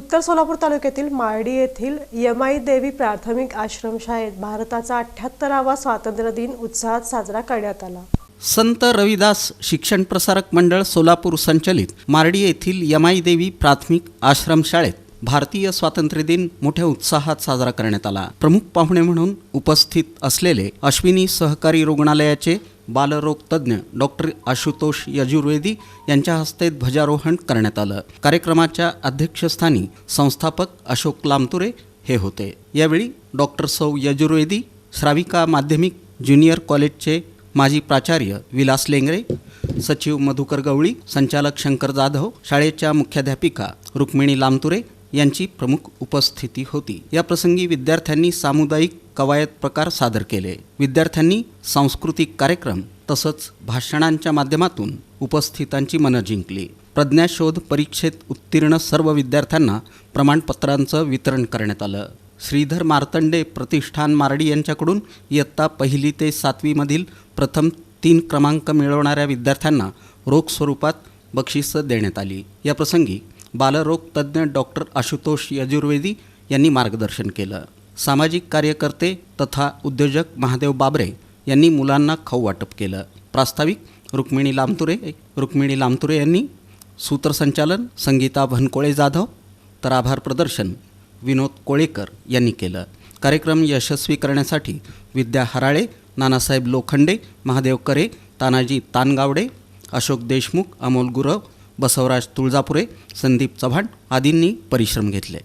उत्तर सोलापूर तालुक्यातील माळडी येथील यमाई देवी प्राथमिक आश्रमशाळेत भारताचा अठ्ठ्याहत्तरावा स्वातंत्र्य दिन उत्साहात साजरा करण्यात आला. संत रविदास शिक्षण प्रसारक मंडळ सोलापूर संचलित मार्डी येथील यमाई देवी प्राथमिक आश्रमशाळेत भारतीय स्वातंत्र्य दिन मोठ्या उत्साहात साजरा करण्यात आला. प्रमुख पाहुणे म्हणून उपस्थित असलेले अश्विनी सहकारी रुग्णालयाचे बालरोग तज्ज्ञ डॉक्टर आशुतोष यजुर्वेदी यांच्या हस्ते ध्वजारोहण करण्यात आलं. कार्यक्रमाच्या अध्यक्षस्थानी संस्थापक अशोक लामतुरे हे होते. यावेळी डॉक्टर सौ यजुर्वेदी श्राविका माध्यमिक ज्युनियर कॉलेजचे माजी प्राचार्य विलास लेंगरे सचिव मधुकर गवळी संचालक शंकर जाधव शाळेच्या मुख्याध्यापिका रुक्मिणी लामतुरे यांची प्रमुख उपस्थिती होती. या प्रसंगी विद्यार्थ्यांनी सामुदायिक कवायत प्रकार सादर केले. विद्यार्थ्यांनी सांस्कृतिक कार्यक्रम तसंच भाषणांच्या माध्यमातून उपस्थितांची मनं जिंकली. प्रज्ञाशोध परीक्षेत उत्तीर्ण सर्व विद्यार्थ्यांना प्रमाणपत्रांचं वितरण करण्यात आलं. श्रीधर मार्तंडे प्रतिष्ठान मारडी यांच्याकडून इयत्ता पहिली ते सातवीमधील प्रथम तीन क्रमांक मिळवणाऱ्या विद्यार्थ्यांना रोख स्वरूपात बक्षिसं देण्यात आली. या प्रसंगी बालरोग तज्ज्ञ डॉक्टर आशुतोष यजुर्वेदी यांनी मार्गदर्शन केलं. सामाजिक कार्यकर्ते तथा उद्योजक महादेव बाबरे यांनी मुलांना खाऊ वाटप केलं. प्रास्ताविक रुक्मिणी लामतुरे रुक्मिणी लामतुरे यांनी सूत्रसंचालन संगीता भनकोळे जाधव तर आभार प्रदर्शन विनोद कोळेकर यांनी केलं. कार्यक्रम यशस्वी करण्यासाठी विद्या हराळे नानासाहेब लोखंडे महादेव करे तानाजी तानगावडे अशोक देशमुख अमोल गुरव बसवराज तुळजापुरे संदीप चव्हाण आदींनी परिश्रम घेतले.